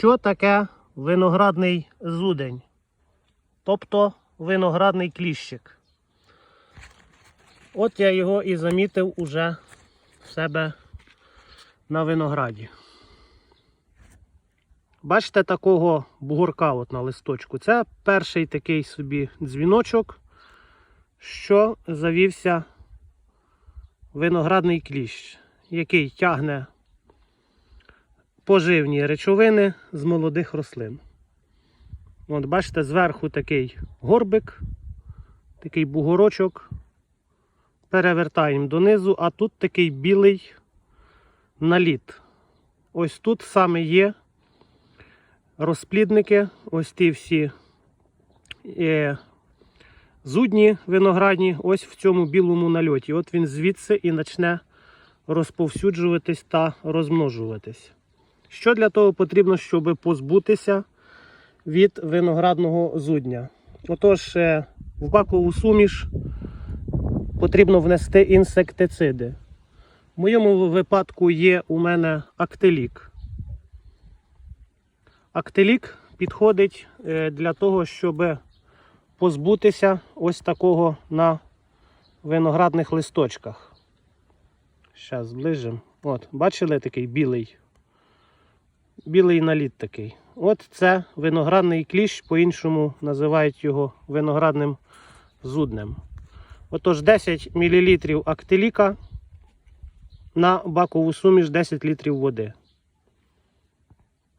Що таке виноградний зудень? Тобто виноградний кліщик. От я його і замітив уже в себе на винограді. Бачите такого бугорка от на листочку. Це перший такий собі дзвіночок, що завівся виноградний кліщ, який тягне поживні речовини з молодих рослин. От бачите, зверху такий горбик, такий бугорочок. Перевертаємо донизу, а тут такий білий наліт. Ось тут саме є розплідники, ось ті всі е, зудні виноградні, ось в цьому білому нальоті. От він звідси і почне розповсюджуватись та розмножуватись. Що для того потрібно, щоб позбутися від виноградного зудня? Отож, е, в бакову суміш потрібно внести інсектициди. В моєму випадку є у мене актелік. Актелік підходить е, для того, щоб позбутися ось такого на виноградних листочках. Зараз зближимо. От, бачили такий білий? Білий наліт такий. От це виноградний кліщ, по-іншому називають його виноградним зуднем. Отож 10 мл актеліка на бакову суміш 10 літрів води.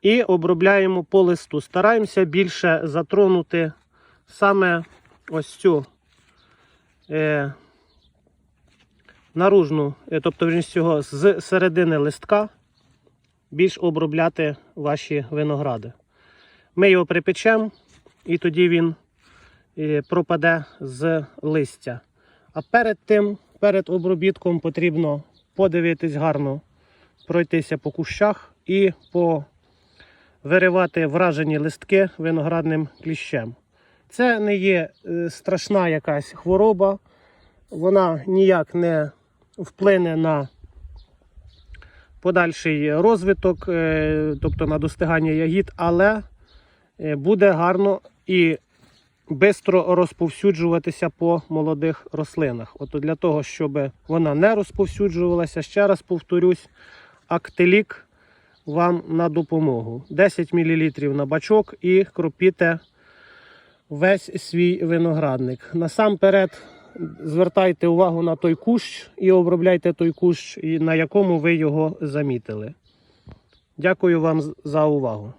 І обробляємо по листу. Стараємося більше затронути саме ось цю е, наружну, е, тобто цього, з середини листка більш обробляти ваші виногради. Ми його припечемо, і тоді він е, пропаде з листя. А перед тим, перед обробітком потрібно подивитись гарно, пройтися по кущах і виривати вражені листки виноградним кліщем. Це не є е, страшна якась хвороба, вона ніяк не вплине на подальший розвиток, е, тобто на достигання ягід, але е, буде гарно і швидко розповсюджуватися по молодих рослинах. От для того, щоб вона не розповсюджувалася, ще раз повторюсь, актелік вам на допомогу. 10 мл на бачок і кропіте весь свій виноградник. Насамперед звертайте увагу на той кущ і обробляйте той кущ, на якому ви його замітили. Дякую вам за увагу.